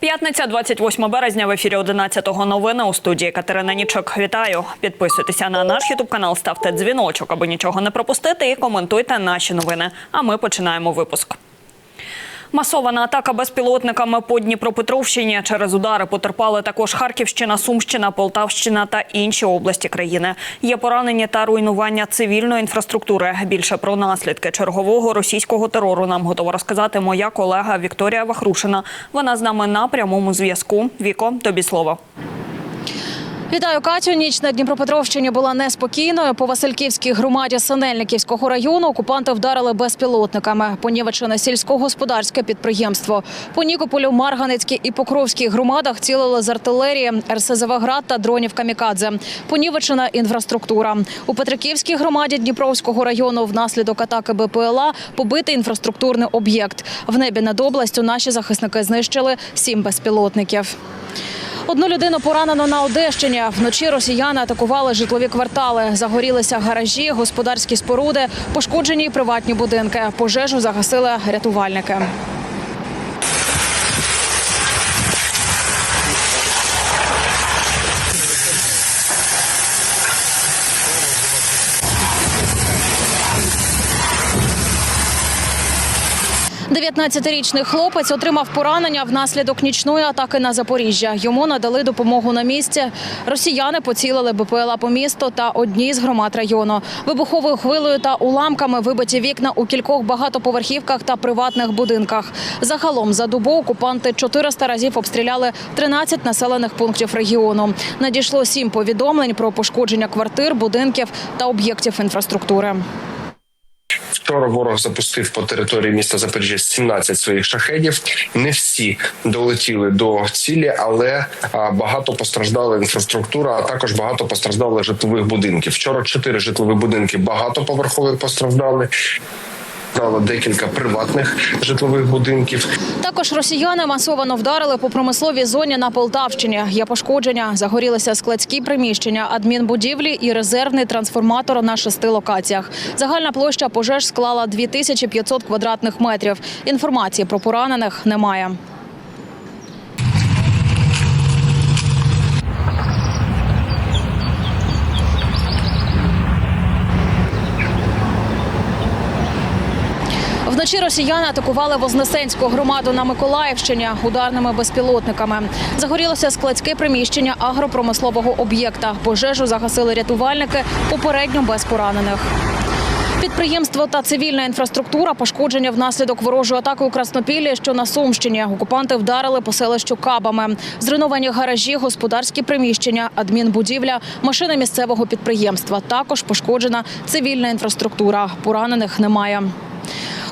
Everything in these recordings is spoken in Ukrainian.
П'ятниця, 28 березня. В ефірі 11-го новини у студії Катерина Нічок. Вітаю. Підписуйтеся на наш ютуб канал, ставте дзвіночок, аби нічого не пропустити, і коментуйте наші новини. А ми починаємо випуск. Масована атака безпілотниками по Дніпропетровщині. Через удари потерпали також Харківщина, Сумщина, Полтавщина та інші області країни. Є поранення та руйнування цивільної інфраструктури. Більше про наслідки чергового російського терору нам готова розказати моя колега Вікторія Вахрушина. Вона з нами на прямому зв'язку. Віко, тобі слово. Вітаю, Катю. Ніч на Дніпропетровщині була неспокійною. По Васильківській громаді Синельниківського району окупанти вдарили безпілотниками. Понівечене сільськогосподарське підприємство. По Нікополю, Марганецькій і Покровській громадах цілили з артилерії, РСЗВ «Град» та дронів «Камікадзе». Понівечена інфраструктура. У Петриківській громаді Дніпровського району внаслідок атаки БПЛА побитий інфраструктурний об'єкт. В небі над областю наші захисники знищили сім безпілотників. Одну людину поранено на Одещині. Вночі росіяни атакували житлові квартали. Загорілися гаражі, господарські споруди, пошкоджені приватні будинки. Пожежу загасили рятувальники. – 19-річний хлопець отримав поранення внаслідок нічної атаки на Запоріжжя. Йому надали допомогу на місці. Росіяни поцілили БПЛА по місту та одній з громад району. Вибуховою хвилею та уламками вибиті вікна у кількох багатоповерхівках та приватних будинках. Загалом за добу окупанти 400 разів обстріляли 13 населених пунктів регіону. Надійшло сім повідомлень про пошкодження квартир, будинків та об'єктів інфраструктури. Вчора ворог запустив по території міста Запоріжжя 17 своїх шахедів. Не всі долетіли до цілі, але багато постраждала інфраструктура, а також багато постраждали житлових будинків. Вчора чотири житлові будинки багатоповерхові постраждали. Стало декілька приватних житлових будинків. Також росіяни масовано вдарили по промисловій зоні на Полтавщині. Є пошкодження, загорілися складські приміщення, адмінбудівлі і резервний трансформатор на шести локаціях. Загальна площа пожеж склала 2500 квадратних метрів. Інформації про поранених немає. Вночі росіяни атакували Вознесенську громаду на Миколаївщині ударними безпілотниками. Загорілося складське приміщення агропромислового об'єкта. Пожежу загасили рятувальники, попередньо без поранених. Підприємство та цивільна інфраструктура пошкодження внаслідок ворожої атаки у Краснопіллі, що на Сумщині. Окупанти вдарили по селищу кабами. Зруйновані гаражі, господарські приміщення, адмінбудівля, машини місцевого підприємства. Також пошкоджена цивільна інфраструктура. Поранених немає.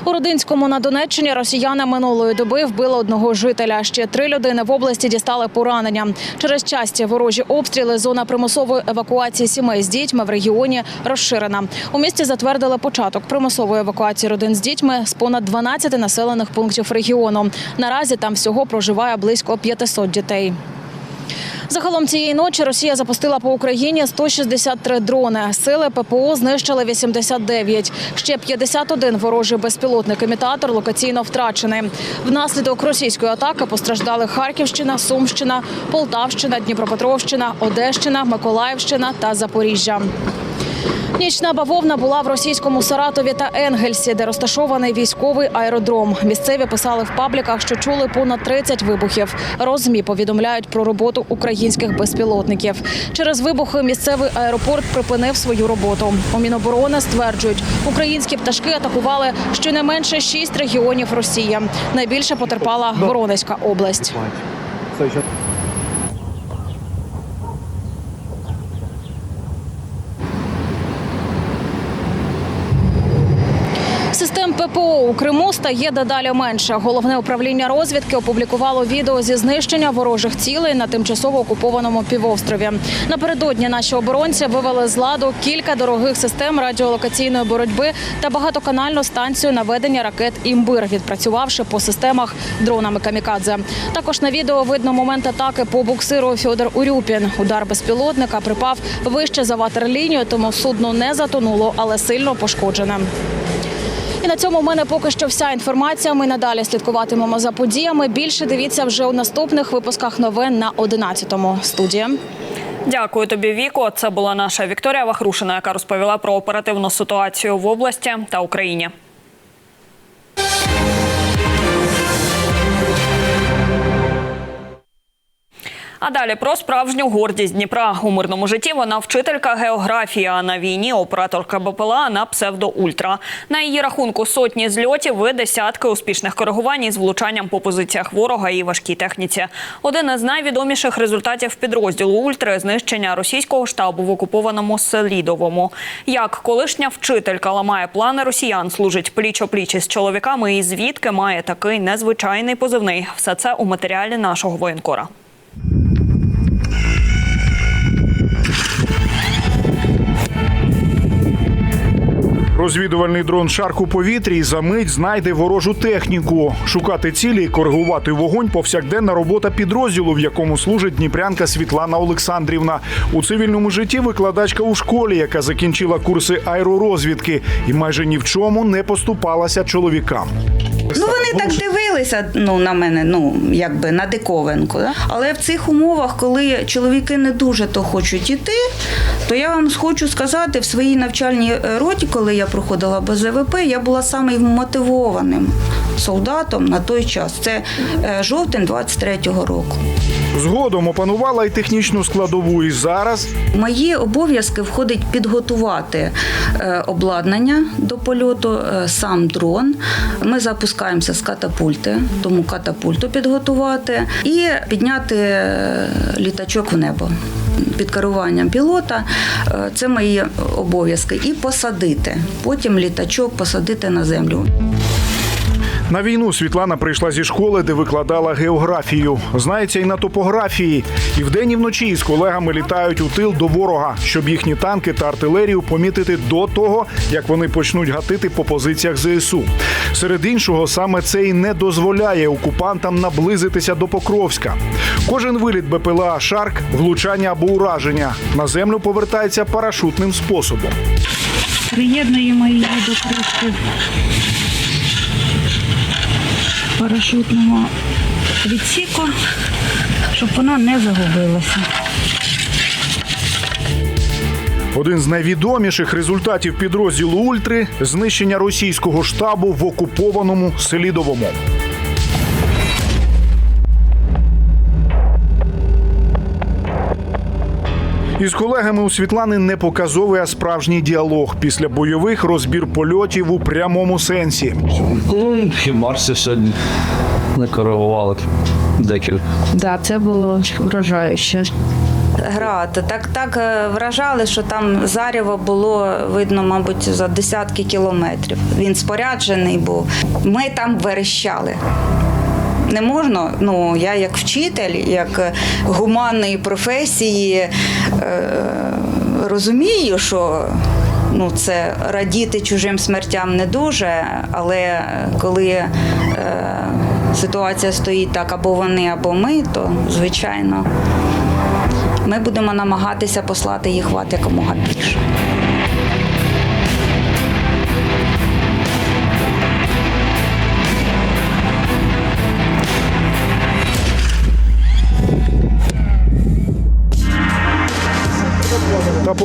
У Родинському на Донеччині росіяни минулої доби вбили одного жителя. Ще три людини в області дістали поранення. Через часті ворожі обстріли зона примусової евакуації сімей з дітьми в регіоні розширена. У місті затвердили початок примусової евакуації родин з дітьми з понад 12 населених пунктів регіону. Наразі там всього проживає близько 500 дітей. Загалом цієї ночі Росія запустила по Україні 163 дрони. Сили ППО знищили 89. Ще 51 ворожий безпілотник імітатор локаційно втрачений. Внаслідок російської атаки постраждали Харківщина, Сумщина, Полтавщина, Дніпропетровщина, Одещина, Миколаївщина та Запоріжжя. Нічна бавовна була в російському Саратові та Енгельсі, де розташований військовий аеродром. Місцеві писали в пабліках, що чули понад 30 вибухів. Розмі повідомляють про роботу українських безпілотників. Через вибухи місцевий аеропорт припинив свою роботу. У Міноборони стверджують, українські пташки атакували щонайменше шість регіонів Росії. Найбільше потерпала Воронезька область. Систем ППО у Криму стає дедалі менше. Головне управління розвідки опублікувало відео зі знищення ворожих цілей на тимчасово окупованому півострові. Напередодні наші оборонці вивели з ладу кілька дорогих систем радіолокаційної боротьби та багатоканальну станцію наведення ракет імбир, відпрацювавши по системах дронами камікадзе. Також на відео видно момент атаки по буксиру Фьодор Урюпін. Удар безпілотника припав вище за ватерлінію, тому судно не затонуло, але сильно пошкоджене. І на цьому в мене поки що вся інформація. Ми надалі слідкуватимемо за подіями. Більше дивіться вже у наступних випусках новин на 11-му. Студія. Дякую тобі, Віко. Це була наша Вікторія Вахрушина, яка розповіла про оперативну ситуацію в області та Україні. А далі про справжню гордість Дніпра у мирному житті. Вона вчителька географії, а на війні операторка БПЛА на псевдо Ультра. На її рахунку сотні зльотів і десятки успішних коригувань із влучанням по позиціях ворога і важкій техніці. Один із найвідоміших результатів підрозділу Ультри знищення російського штабу в окупованому Селідовому. Як колишня вчителька ламає плани росіян, служить пліч-опліч із чоловіками, і звідки має такий незвичайний позивний. Все це у матеріалі нашого воєнкора. Розвідувальний дрон Шарк у повітрі за мить знайде ворожу техніку. Шукати цілі і коригувати вогонь повсякденна робота підрозділу, в якому служить дніпрянка Світлана Олександрівна. У цивільному житті викладачка у школі, яка закінчила курси аеророзвідки і майже ні в чому не поступалася чоловікам. Ну вони так дивилися ну, на мене, ну якби на диковинку. Да? Але в цих умовах, коли чоловіки не дуже то хочуть іти, то я вам хочу сказати, в своїй навчальній е, роті, коли я проходила БЗВП, я була самим мотивованим солдатом на той час. Це е, жовтень 23-го року. Згодом опанувала й технічну складову. І зараз Мої обов'язки входить підготувати е, обладнання до польоту, сам дрон. Ми запускаємося з катапульти, тому катапульту підготувати і підняти е, літачок в небо. Під керуванням пілота Е, це мої обов'язки. І посадити. Потім літачок посадити на землю. На війну Світлана прийшла зі школи, де викладала географію. Знається і на топографії. І вдень, і вночі з колегами літають у тил до ворога, щоб їхні танки та артилерію помітити до того, як вони почнуть гатити по позиціях ЗСУ. Серед іншого, саме це і не дозволяє окупантам наблизитися до Покровська. Кожен виліт БПЛА Шарк, влучання або ураження на землю повертається парашутним способом. Приєднуємо її до кришки парашутного відсіку, щоб вона не загубилася. Один з найвідоміших результатів підрозділу Ультри знищення російського штабу в окупованому Селідовому. Із колегами у Світлани не показовий, а справжній діалог після бойових розбір польотів у прямому сенсі. Ну, і Марсі сьогодні не коригували декілька. Да, це було вражаюче. Грати. Так, так е, вражали, що там заряво було видно, мабуть, за десятки кілометрів. Він споряджений був. Ми там верещали. Не можна, ну я як вчитель, як е, гуманної професії е, розумію, що ну, це радіти чужим смертям не дуже, але коли е, ситуація стоїть так, або вони, або ми, то звичайно ми будемо намагатися послати їх в ад якомога більше.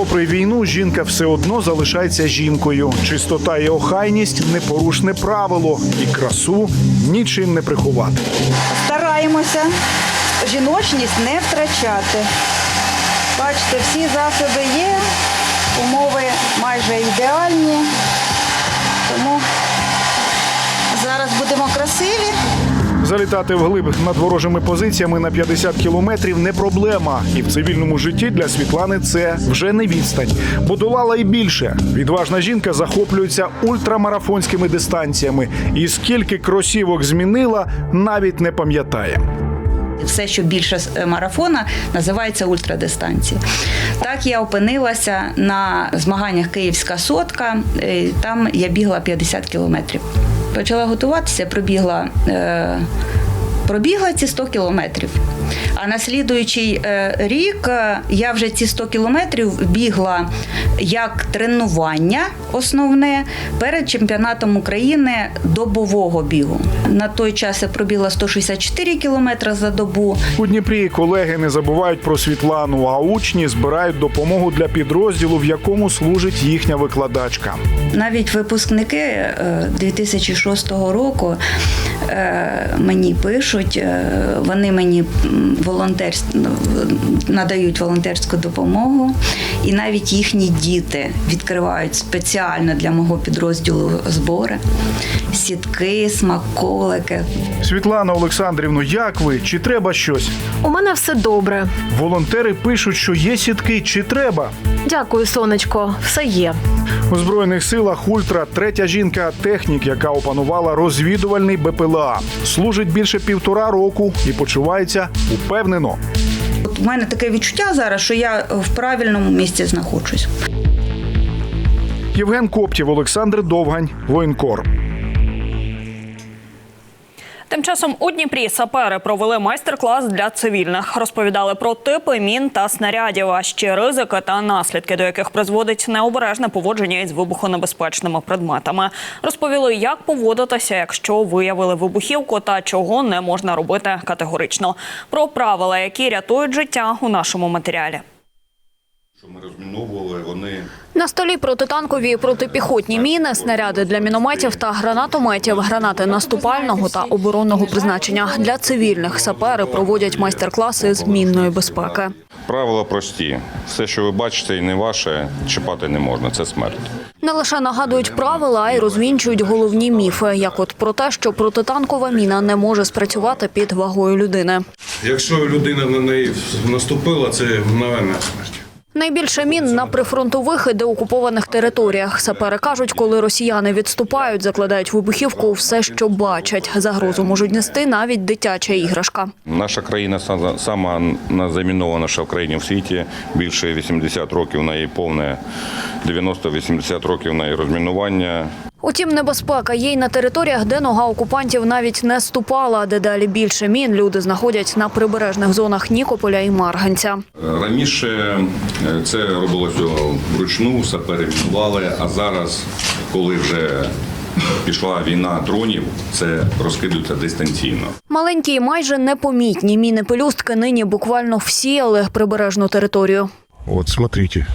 Попри війну, жінка все одно залишається жінкою. Чистота і охайність непорушне правило, і красу нічим не приховати. Стараємося жіночність не втрачати. Бачите, всі засоби є, умови майже ідеальні. Тому зараз будемо красиві. Залітати вглиб над ворожими позиціями на 50 кілометрів не проблема. І в цивільному житті для Світлани це вже не відстань, бо долала і більше. Відважна жінка захоплюється ультрамарафонськими дистанціями. І скільки кросівок змінила, навіть не пам'ятає. Все, що більше е, марафона, називається ультрадистанція. Так я опинилася на змаганнях Київська сотка. е, Там я бігла 50 кілометрів. Почала готуватися, пробігла е, пробігла ці 100 кілометрів. А на слідуючий е, рік е, я вже ці 100 кілометрів бігла як тренування основне перед чемпіонатом України добового бігу. На той час я пробігла 164 кілометри за добу. У Дніпрі колеги не забувають про Світлану, а учні збирають допомогу для підрозділу, в якому служить їхня викладачка. Навіть випускники е, 2006 року е, мені пишуть, е, вони мені м, волонтерсь... надають волонтерську допомогу, і навіть їхні діти відкривають спеціально для мого підрозділу збори, сітки, смаколики. Світлана Олександрівно, як ви? Чи треба щось? У мене все добре. Волонтери пишуть, що є сітки, чи треба. Дякую, сонечко. Все є. У збройних силах Ультра третя жінка технік, яка опанувала розвідувальний БПЛА. Служить більше півтора року і почувається упевнено. От у мене таке відчуття зараз, що я в правильному місці знаходжусь. Євген Коптів, Олександр Довгань, воєнкор. Тим часом у Дніпрі сапери провели майстер-клас для цивільних. Розповідали про типи мін та снарядів, а ще ризики та наслідки, до яких призводить необережне поводження із вибухонебезпечними предметами. Розповіли, як поводитися, якщо виявили вибухівку та чого не можна робити категорично. Про правила, які рятують життя у нашому матеріалі. Що ми розміновували, вони На столі протитанкові і протипіхотні міни, снаряди для мінометів та гранатометів, гранати наступального та оборонного призначення. Для цивільних сапери проводять майстер-класи з мінної безпеки. правила прості. Все, що ви бачите, і не ваше, чіпати не можна. Це смерть. Не лише нагадують правила, а й розвінчують головні міфи, як от про те, що протитанкова міна не може спрацювати під вагою людини. Якщо людина на неї наступила, це мгновенна смерть. Найбільше мін на прифронтових і деокупованих територіях. Сапери кажуть, коли росіяни відступають, закладають вибухівку все, що бачать. Загрозу можуть нести навіть дитяча іграшка. Наша країна са- сама замінованіша в країні в світі. Більше 80 років на її повне, 90-80 років на її розмінування. Утім, небезпека є й на територіях, де нога окупантів навіть не ступала. Дедалі більше мін люди знаходять на прибережних зонах Нікополя і Марганця. Раніше е, це робилося вручну, сапери мінували, а зараз, коли вже пішла війна дронів, це розкидується дистанційно. Маленькі і майже непомітні міни пелюстки нині буквально всіяли прибережну територію. Вот смотрите.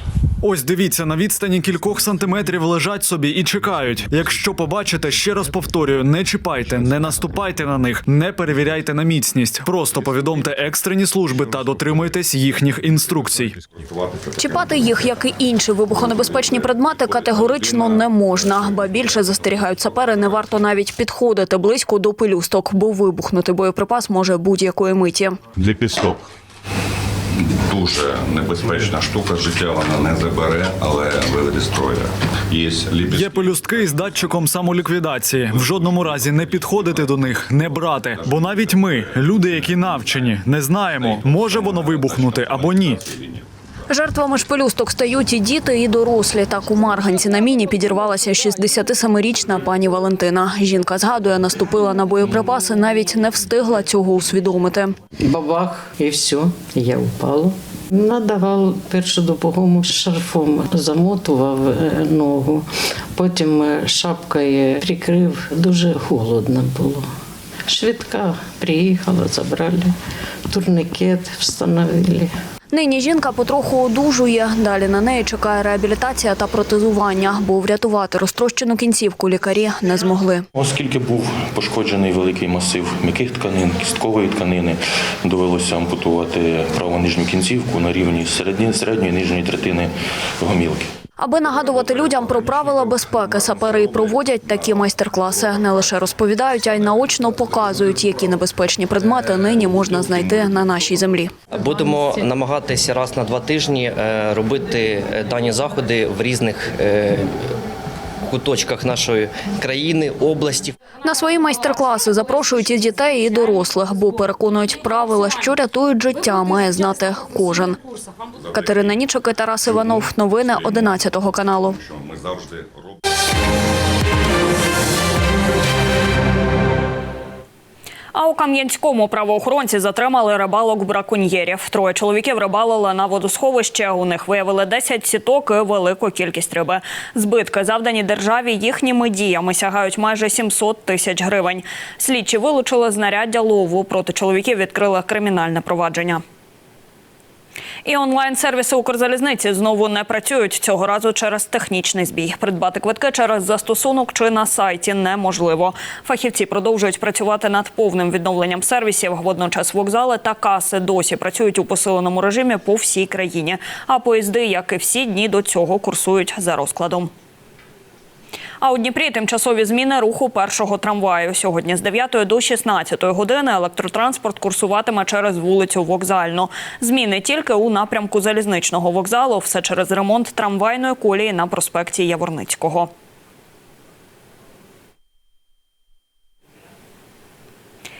Ось дивіться, на відстані кількох сантиметрів лежать собі і чекають. Якщо побачите, ще раз повторюю, не чіпайте, не наступайте на них, не перевіряйте на міцність. Просто повідомте екстрені служби та дотримуйтесь їхніх інструкцій. Чіпати їх, як і інші вибухонебезпечні предмети, категорично не можна. Ба більше застерігають сапери, не варто навіть підходити близько до пелюсток, бо вибухнути боєприпас може будь-якої миті. Ліпісток. Дуже небезпечна штука, життя вона не забере, але виведе з строя. Є. Є пелюстки з датчиком самоліквідації. В жодному разі не підходити до них, не брати. Бо навіть ми, люди, які навчені, не знаємо, може воно вибухнути або ні. Жертвами шпилюсток стають і діти, і дорослі. Так у Марганці на міні підірвалася 67-річна пані Валентина. Жінка згадує, наступила на боєприпаси, навіть не встигла цього усвідомити. Бабах, і все, я упала. Надавав першу допомогу шарфом, замотував е, ногу, потім е, шапкою прикрив. Дуже холодно було. Швидка приїхала, забрали, турникет встановили. Нині жінка потроху одужує. Далі на неї чекає реабілітація та протезування, бо врятувати розтрощену кінцівку лікарі не змогли. Оскільки був пошкоджений великий масив м'яких тканин, кісткової тканини, довелося ампутувати праву нижню кінцівку на рівні середньої, нижньої третини гомілки. Аби нагадувати людям про правила безпеки, сапери проводять такі майстер-класи. Не лише розповідають, а й наочно показують, які небезпечні предмети нині можна знайти на нашій землі. Будемо намагатися раз на два тижні е, робити е, дані заходи в різних е, куточках нашої країни, області. На свої майстер-класи запрошують і дітей, і дорослих, бо переконують правила, що рятують життя, має знати кожен. Катерина Нічок і Тарас Іванов. Новини 11 каналу. А у Кам'янському правоохоронці затримали рибалок браконьєрів. Троє чоловіків рибалили на водосховище. У них виявили 10 сіток і велику кількість риби. Збитки, завдані державі їхніми діями, сягають майже 700 тисяч гривень. Слідчі вилучили знаряддя лову. Проти чоловіків відкрили кримінальне провадження. І онлайн-сервіси Укрзалізниці знову не працюють цього разу через технічний збій. Придбати квитки через застосунок чи на сайті неможливо. Фахівці продовжують працювати над повним відновленням сервісів. Водночас вокзали та каси досі працюють у посиленому режимі по всій країні. А поїзди, як і всі дні до цього, курсують за розкладом. А у Дніпрі тимчасові зміни руху першого трамваю. Сьогодні з 9 до 16 години електротранспорт курсуватиме через вулицю Вокзальну. Зміни тільки у напрямку залізничного вокзалу. Все через ремонт трамвайної колії на проспекті Яворницького.